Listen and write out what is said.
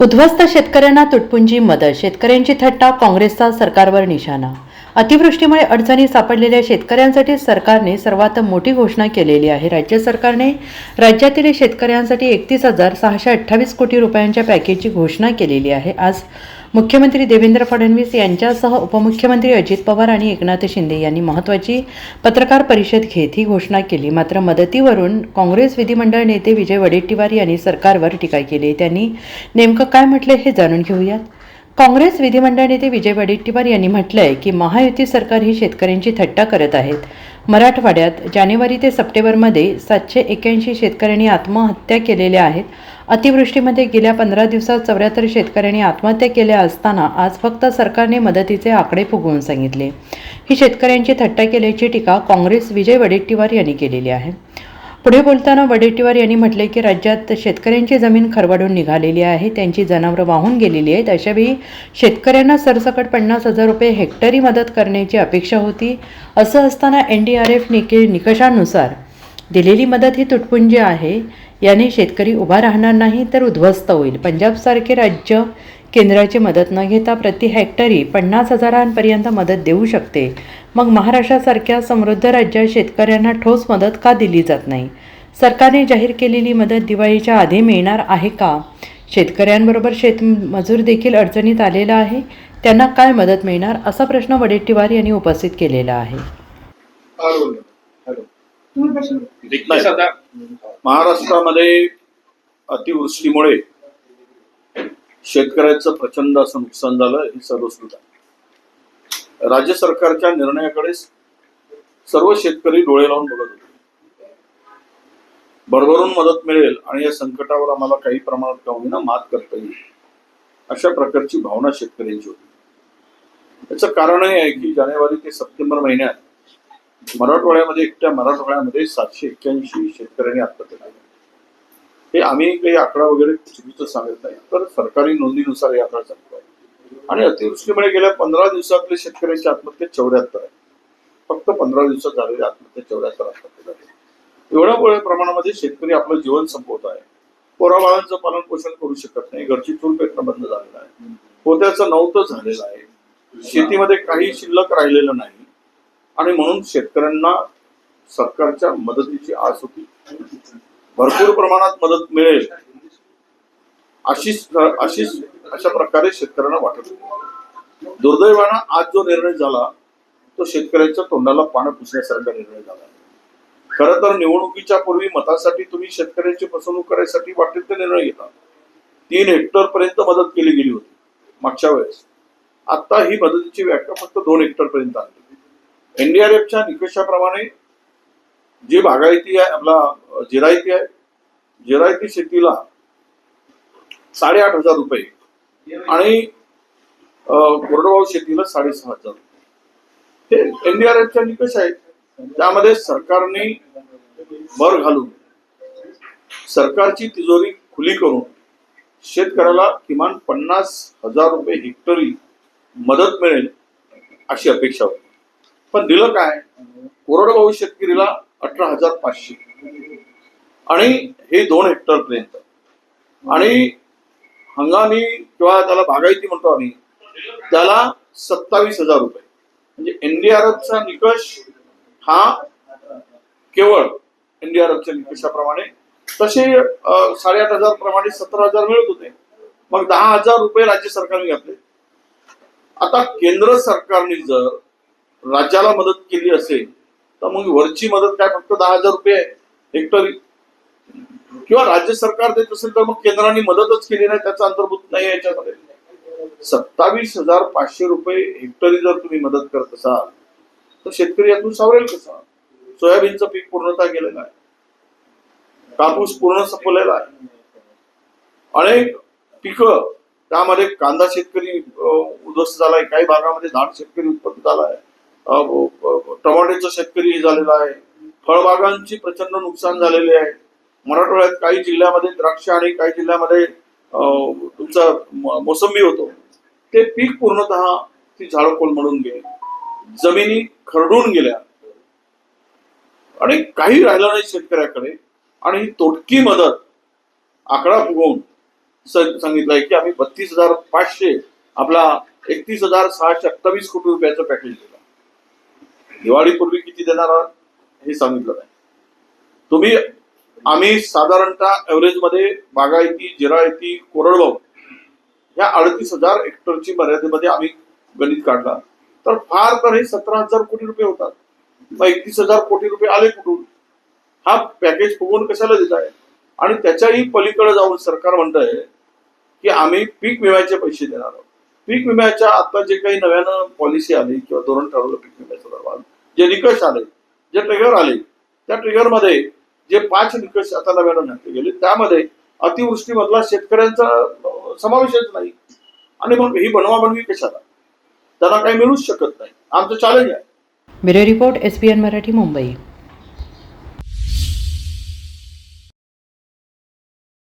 उद्ध्वस्त शेतकऱ्यांना तुटपुंजी मदत. शेतकऱ्यांची थट्टा काँग्रेसचा सरकारवर निशाणा. अतिवृष्टीमुळे अडचणी सापडलेल्या शेतकऱ्यांसाठी सरकारने सर्वात मोठी घोषणा केलेली आहे. राज्य सरकारने राज्यातील शेतकऱ्यांसाठी एकतीस हजार सहाशे अठ्ठावीस कोटी रुपयांच्या पॅकेजची घोषणा केलेली आहे. आज मुख्यमंत्री देवेंद्र फडणवीस यांच्यासह उपमुख्यमंत्री अजित पवार आणि एकनाथ शिंदे यांनी महत्त्वाची पत्रकार परिषद घेत ही घोषणा केली. मात्र मदतीवरून काँग्रेस विधिमंडळ नेते विजय वडेट्टीवार यांनी सरकारवर टीका केली. त्यांनी नेमकं काय म्हटले हे जाणून घेऊयात. काँग्रेस विधिमंडळ नेते विजय वडेट्टीवार यांनी म्हटलंय की महायुती सरकार ही शेतकऱ्यांची थट्टा करत आहेत. मराठवाड्यात जानेवारी ते सप्टेंबरमध्ये सातशे एक्याऐंशी शेतकऱ्यांनी आत्महत्या केलेल्या आहेत. अतिवृष्टीमध्ये गेल्या पंधरा दिवसात चौऱ्याहत्तर शेतकऱ्यांनी आत्महत्या केल्या असताना आज फक्त सरकारने मदतीचे आकडे फुगवून सांगितले. ही शेतकऱ्यांची थट्टा केल्याची टीका काँग्रेस विजय वडेट्टीवार यांनी केलेली आहे. पुढे बोलताना वडेट्टीवार यांनी म्हटले की राज्यात शेतकऱ्यांची जमीन खरवडून निघालेली आहे त्यांची जनावरं वाहून गेलेली आहेत. अशावेळी शेतकऱ्यांना सरसकट पन्नास हजार रुपये हेक्टरी मदत करण्याची अपेक्षा होती. असं असताना एन डी आर एफ निके निकषानुसार दिलेली मदत ही तुटपुंजी आहे. याने शेतकरी उभा राहणार नाही तर उद्ध्वस्त होईल. पंजाबसारखे राज्य केंद्राची मदत न घेता प्रति हेक्टरी पन्नास हजारांपर्यंत मदत देऊ शकते. मग महाराष्ट्रासारख्या समृद्ध राज्यात शेतकऱ्यांना ठोस मदत का दिली जात नाही? सरकारने जाहीर केलेली मदत दिवाळीच्या आधी मिळणार आहे का? शेतकऱ्यांबरोबर शेतमजूर देखील अडचणीत आलेला आहे. त्यांना काय मदत मिळणार असा प्रश्न वडेट्टीवार यांनी उपस्थित केलेला आहे. महाराष्ट्रामध्ये अतिवृष्टीमुळे शेतकऱ्याचं प्रचंड असं नुकसान झालं हे सर्वस्कृत आहे राज्य सरकारच्या निर्णयाकडे सर्व शेतकरी डोळे लावून बघत होते. भरभरून मदत मिळेल आणि या संकटावर आम्हाला काही प्रमाणात का होईना मात करता येईल अशा प्रकारची भावना शेतकऱ्यांची होती. याचं कारणही आहे की जानेवारी ते सप्टेंबर महिन्यात मराठवाड्यामध्ये एकट्या मराठवाड्यामध्ये सातशे एक्क्याऐंशी शेतकऱ्यांनी आत्महत्या केली. हे आम्ही काही आकडा वगैरे चुकीचं सांगत नाही तर सरकारी नोंदीनुसार हे आकडा सांगतो आहे. आणि अतिवृष्टीमुळे गेल्या पंधरा दिवसातले शेतकऱ्यांची आत्महत्या चौऱ्याहत्तर आहे. फक्त पंधरा दिवसात झालेल्या आत्महत्या चौऱ्याहत्तर आत्महत्या एवढ्या मोठ्या प्रमाणामध्ये शेतकरी आपलं जीवन संपवत आहे. पोराबाळांचं पालन पोषण करू शकत नाही घरची चूल पेटणं बंद झालेलं आहे. पोत्याचं नव्हतं झालेलं आहे. शेतीमध्ये काही शिल्लक राहिलेलं नाही. आणि म्हणून शेतकऱ्यांना सरकारच्या मदतीची आस होती. भरपूर प्रमाणात मदत मिळेल. अशीच अशीच अशा प्रकारे शेतकऱ्यांना वाटत होती. दुर्दैवानं आज जो निर्णय झाला तो शेतकऱ्यांच्या तोंडाला पानं पुसण्यासारखा निर्णय झाला. खरं तर निवडणुकीच्या पूर्वी मतासाठी तुम्ही शेतकऱ्यांची फसवणूक करायसाठी वाटेल ते निर्णय घेता. तीन हेक्टर पर्यंत मदत केली गेली होती मागच्या वेळेस. आता ही मदतीची व्याख्या फक्त दोन हेक्टर पर्यंत आणली एनडीआरएफच्या निकषाप्रमाणे जी बागायती आहे आपला जिरायती आहे जिरायती शेतीला साडेआठ हजार रुपये आणि कोरडवाहू शेतीला साडेसहा हजार हे एनडीआरएफच्या निकष आहेत. त्यामध्ये सरकारने भर घालून सरकारची तिजोरी खुली करून शेतकऱ्याला किमान पन्नास हजार रुपये हेक्टरी मदत मिळेल अशी अपेक्षा होती. पण दिलं काय? कोरडवाहू शेतकरीला अठरा हजार पाचशे. आणि हे दोन हेक्टर पर्यंत. आणि हंगामी किंवा त्याला बागायती म्हणतो आम्ही त्याला सत्तावीस हजार रुपये. म्हणजे एनडीआरएफचा निकष हा केवळ एनडीआरएफच्या निकषाप्रमाणे. तसे साडेआठ हजार प्रमाणे सतरा हजार मिळत होते. मग दहा हजार रुपये राज्य सरकारने घातले. आता केंद्र सरकारने जर राज्याला मदत केली असेल तर मग वरची मदत काय फक्त दहा हजार रुपये आहे हेक्टरी? किंवा राज्य सरकार देत असेल तर मग केंद्राने मदतच केली नाही त्याचा अंतर्भूत नाही याच्यामध्ये. सत्तावीस हजार पाचशे रुपये हेक्टरी जर तुम्ही मदत करत असाल तर शेतकरी यातून सावरेल कसा? सोयाबीनचं पीक पूर्णतः गेलेलं आहे कापूस पूर्ण संपलेला आहे. अनेक पिकं त्यामध्ये कांदा शेतकरी उद्ध्वस्त झालाय काही भागामध्ये धान शेतकरी उत्पन्न झालाय. आहे टमाट्याचा शेतकरी झालेला आहे. फळबागांची प्रचंड नुकसान झालेले आहे. मराठवाड्यात काही जिल्ह्यामध्ये द्राक्ष आणि काही जिल्ह्यामध्ये अं, तुमचा मोसंबी होतो. ते पीक पूर्णतः ती झाडकोल कोलमडून गेली. जमिनी खरडून गेल्या. आणि काही राहिलं नाही शेतकऱ्याकडे. आणि ही तोटकी मदत आकडा फुगवून सांगितलंय की आम्ही बत्तीस हजार पाचशे आपला एकतीस हजार सहाशे अठ्ठावीस कोटी रुपयाचं पॅकेज दिलं. दिवाळीपूर्वी किती देणार आहात हे सांगितलं नाही. तुम्ही आम्ही साधारणतः मध्ये बागायती जिरायती कोरडवाहू ह्या अडतीस हजार हेक्टरची मर्यादेमध्ये आम्ही गणित काढला. तर फार तर हे सतरा हजार कोटी रुपये होतात. मग एकतीस हजार कोटी रुपये आले कुठून? हा पॅकेज फुगवून कशाला देत आहे? आणि त्याच्याही पलीकडे जाऊन सरकार म्हणतंय की आम्ही पीक विम्याचे पैसे देणार आहोत. पीक विम्याच्या आता जे काही नव्यानं पॉलिसी आली किंवा धोरण ठरवलं पीक विम्याच्या दरम्यान जे निकष आले जे ट्रिगर आले त्या ट्रिगरमध्ये जे पाच निकष आता नव्यानं घातले गेले त्यामध्ये अतिवृष्टीमधला शेतकऱ्यांचा समावेशच नाही. आणि मग ही बनवाबनवी कशाला? त्यांना काही मिळूच शकत नाही. आमचं चॅलेंज आहे. Bureau report S P N Marathi Mumbai.